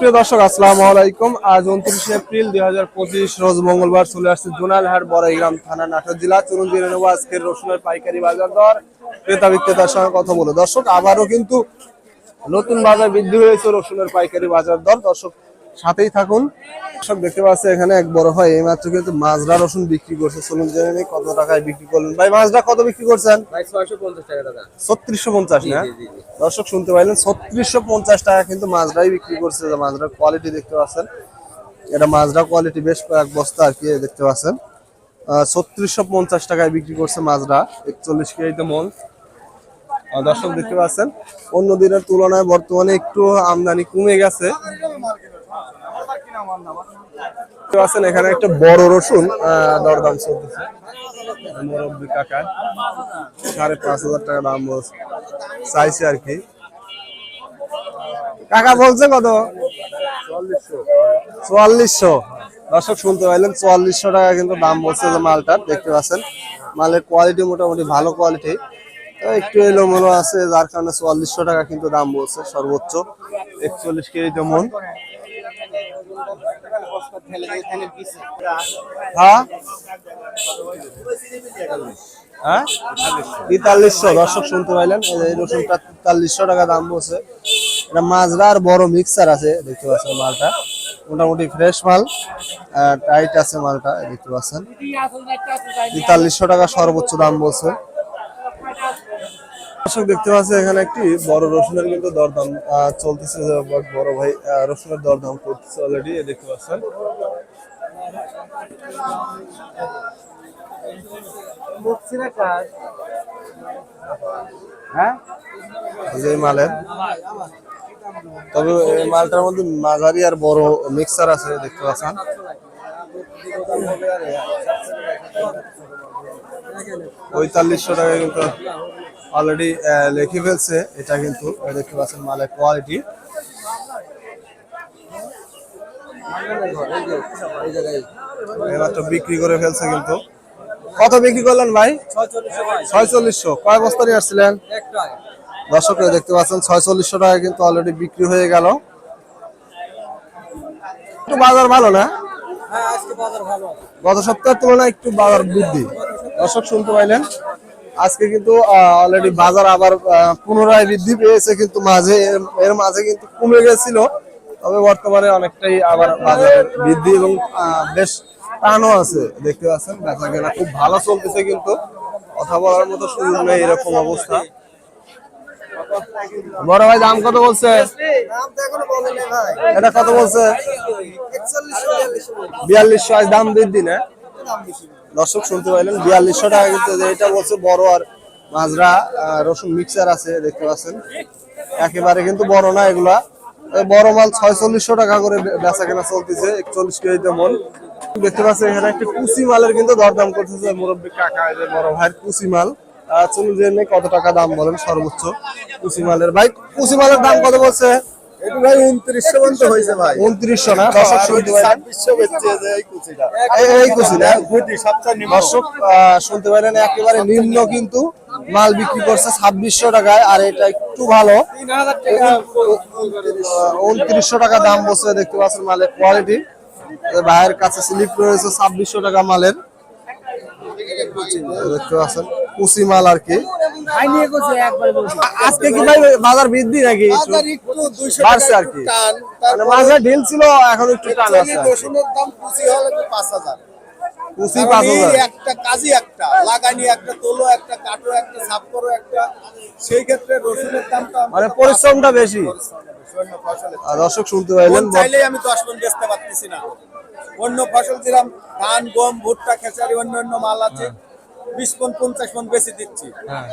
প্রিয় দর্শক, আসসালামু আলাইকুম। আজ উনত্রিশে এপ্রিল দুই হাজার পঁচিশ, রোজ মঙ্গলবার চলে আসছে জোনালহাট বড়াইগ্রাম থানা, নাটোর জেলা। চলুন জেনে আজকের রসুনের পাইকারি বাজার দর। ক্রেতা বিক্রেতার সঙ্গে কথা বলে। দর্শক, আবারও কিন্তু নতুন বাজার বৃদ্ধি হয়েছে রসুনের পাইকারি বাজার দর। দর্শক সাথেই থাকুন। সব দেখতে পাচ্ছে এখানে এক বড় হয় এই মাত্র কিন্তু মাজরা রসুন বিক্রি করছে। চলুন জেনে নেই কত টাকায় বিক্রি করলেন। ভাই মাজরা কত বিক্রি করছেন? ছত্রিশশো পঞ্চাশ না। দর্শক শুনতে পাইলেন ছত্রিশশো পঞ্চাশ টাকা কিন্তু মাজরাই বিক্রি করছে। মাজরার কোয়ালিটি দেখতে পাচ্ছেন। এটা মাজরা কোয়ালিটি বেশ কয়েক বস্তা আর কি দেখতে পাচ্ছেন। ছত্রিশশো পঞ্চাশ টাকায় বিক্রি করছে মাজরা। একচল্লিশ কেজিতে মন। আহ, দর্শক দেখতে পাচ্ছেন অন্য দিনের তুলনায় বর্তমানে একটু আমদানি কমে গেছে। পাচ্ছেন এখানে একটা বড় রসুন দরদাম চলতেছে। মুরব্বী কাকা সাড়ে পাঁচ হাজার টাকা দাম বলছে। চাইছে আর কি। কাকা বলছে কত? চুয়াল্লিশশো। দর্শক শুনতে পাইলেন চুয়াল্লিশশো টাকা কিন্তু দাম বলছে যে মালটার দেখতে পাচ্ছেন। মালের কোয়ালিটি মোটামুটি ভালো কোয়ালিটি একটু এলোমেলো আছে যার কারণে চুয়াল্লিশশো টাকা কিন্তু দাম বলছে সর্বোচ্চ। একচল্লিশ কেজিতে মন। হ্যাঁ? হ্যাঁ? তেতাল্লিশশো দর্শক শুনতে পাইলেন এই যে এই রসুনটা তেতাল্লিশশো টাকা দাম বলছে। এটা মাজরা আর বড় মিক্সার আছে দেখতে পাচ্ছেন মালটা। মোটামুটি ফ্রেশ মাল টাইট আছে মালটা দেখতে পাচ্ছেন। তেতাল্লিশশো টাকা সর্বোচ্চ দাম বলছে। দর্শক দেখতে পাচ্ছেন এখানে একটি বড় রসুনের কিন্তু দরদাম চলতেছে বড় ভাই রসুনের দরদাম করতেছে অলরেডি দেখতে পাচ্ছেন। হ্যাঁ? যে মালের। তবে এই মালটার মধ্যে মাঝারি আর বড় মিক্সার আছে দেখতে পাচ্ছেন। পঁয়তাল্লিশশো টাকা কিন্তু অলরেডি লিখে ফেলছে এটা কিন্তু দেখতে পাচ্ছেন মালের কোয়ালিটি বিক্রি করে ফেলছে কিন্তু। কত বিক্রি করলেন ভাই? ছয়চল্লিশশো। কয় বস্তা নিয়ে আসছিলেন? দর্শকরা দেখতে পাচ্ছেন ছয়চল্লিশশো টাকা কিন্তু অলরেডি বিক্রি হয়ে গেল। একটু বাজার ভালো না? গত সপ্তাহের তুলনায় একটু বাজার বৃদ্ধি। দর্শক শুনতে পাইলেন। আজকে কিন্তু অলরেডি বাজার আবার পুনরায় বৃদ্ধি পেয়েছে কিন্তু মাঝে এর- মাঝে কিন্তু কমে গেছিল। তবে বর্তমানে অনেকটাই আবার বাজারের বৃদ্ধি এবং বেশ টানও আছে দেখতে পাচ্ছেন। বেচা কেনা খুব ভালো চলতেছে কিন্তু কথা বলার মতো সুযোগ নেই এরকম অবস্থা। বড় ভাই দাম কত বলছে? এটা কত বলছে? বিয়াল্লিশশো আজ দাম বৃদ্ধি না? দর্শক শুনতে পাইলেন, বিয়াল্লিশশো টাকা কিন্তু এটা বলছে বড় আর মাজরা রসুন মিক্সার আছে, দেখতে পাচ্ছেন। একেবারে কিন্তু বড় না এগুলা। বড় মাল ছয়চল্লিশশো টাকা করে বেচা কেনা চলতেছে, একচল্লিশ কেজিতে মন। দেখতে পাচ্ছেন, এখানে একটা কুচি মালের কিন্তু দরদাম করতেছে মুরব্বী কাকা বড় ভাইয়ের কুচি মাল। চলুন জেনে কত টাকা দাম বলেন সর্বোচ্চ কুচি মালের। ভাই, কুচি মালের দাম কত বলছে? একটু ভাই উনত্রিশশো পর্যন্ত হয়েছে ভাই। উনত্রিশশো না? দর্শক শুনতে পাইলেন ছাব্বিশশো বেচছে যে এই কুচিটা। এই- এই কুচি না? গুটি সবচেয়ে নিম্ন। দর্শক শুনতে পাইলেন একেবারে নিম্ন কিন্তু মাল বিক্রি করছে ছাব্বিশশো টাকায় আর এটা একটু ভালো। তিন উনত্রিশশো। টাকা দাম বসে দেখতে পাচ্ছেন মালের কোয়ালিটি ভাইয়ের কাছে স্লিপ রয়েছে ছাব্বিশশো টাকা মালের। দেখতে পাচ্ছেন কুচি মাল আর কি। ভাই নিয়ে গেছে একবার বলছি। আজকে কি ভাই বাজার বৃদ্ধি নাকি? বাজার একটু দুইশো বাড়ছে আর কি। টান মানে মাঝে ঢিল ছিল এখন একটু টান আছে রসুনের দাম কুচি হলে তো পাঁচ হাজার। কুচি পাঁচ এই হাজার। একটা কাজই একটা লাগানি একটা তোলো একটা কাটো একটা সাপ করো একটা সেই ক্ষেত্রে রসুনের দামটা মানে পরিশ্রমটা বেশি। দর্শক শুনতে পাইলেন চাইলেই আমি দশ মন বেচতে পারতেছি না। অন্য ফসল যেরকম ধান গম ভুট্টা খেসারি অন্য অন্য মাল আছে বিশ মন পঞ্চাশ মন বেশি দিচ্ছি।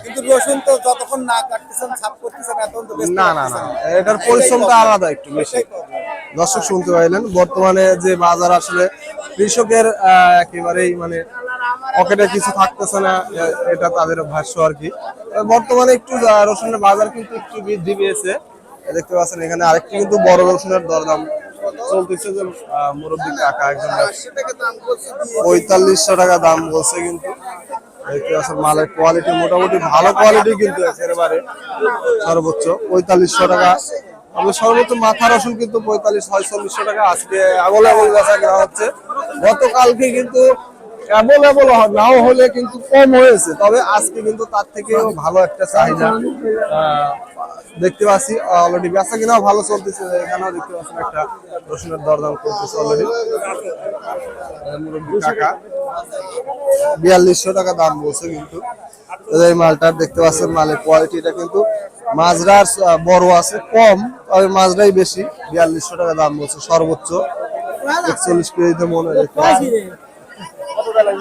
কিন্তু রসুন তো যতক্ষণ না কাটতেছেন ছাপ করতেছেন এতক্ষণ তো না না না। এটার পরিশ্রমটা আলাদা একটু বেশি। দর্শক শুনতে পাইলেন বর্তমানে যে বাজার আসলে কৃষকের একেবারেই মানে পকেটে কিছু থাকতেছে না এটা তাদের ভাষ্য আর কি। বর্তমানে একটু রসুনের বাজার কিন্তু একটু বৃদ্ধি পেয়েছে। দেখতে পাচ্ছেন এখানে আরেকটি কিন্তু বড় রসুনের দরদাম চলতেছে যে মুরব্বী কাকা একজন পঁয়তাল্লিশশো টাকা দাম বলছে কিন্তু। দেখতে পাচ্ছেন, মালের কোয়ালিটি মোটামুটি ভালো কোয়ালিটি কিন্তু একেবারে সর্বোচ্চ। পঁয়তাল্লিশশো টাকা। আমাদের সর্বোচ্চ মাথা রসুন কিন্তু পঁয়তাল্লিশ, ছয়চল্লিশশো টাকা আজকে আগলে আগল বেচা কেনা হচ্ছে। গতকালকে কিন্তু অ্যাভেলেবল নাও হলে কিন্তু কম হয়েছে, তবে আজকে কিন্তু তার থেকেও ভালো একটা চাহিদা। দেখতে পাচ্ছি অলরেডি বেচা কিনাও ভালো চলতেছে, এখানেও দেখতে পাচ্ছেন একটা রসুনের দরদাম করতেছে অলরেডি টাকা বিয়াল্লিশশো টাকা দাম বলছে কিন্তু। এই মালটার দেখতে পাচ্ছেন, মালের কোয়ালিটিটা কিন্তু মাজরার বড় আছে, কম, তবে মাজরাই বেশি, বিয়াল্লিশশো টাকা দাম বলছে, সর্বোচ্চ। একচল্লিশ কেজিতে মনে হয়। de la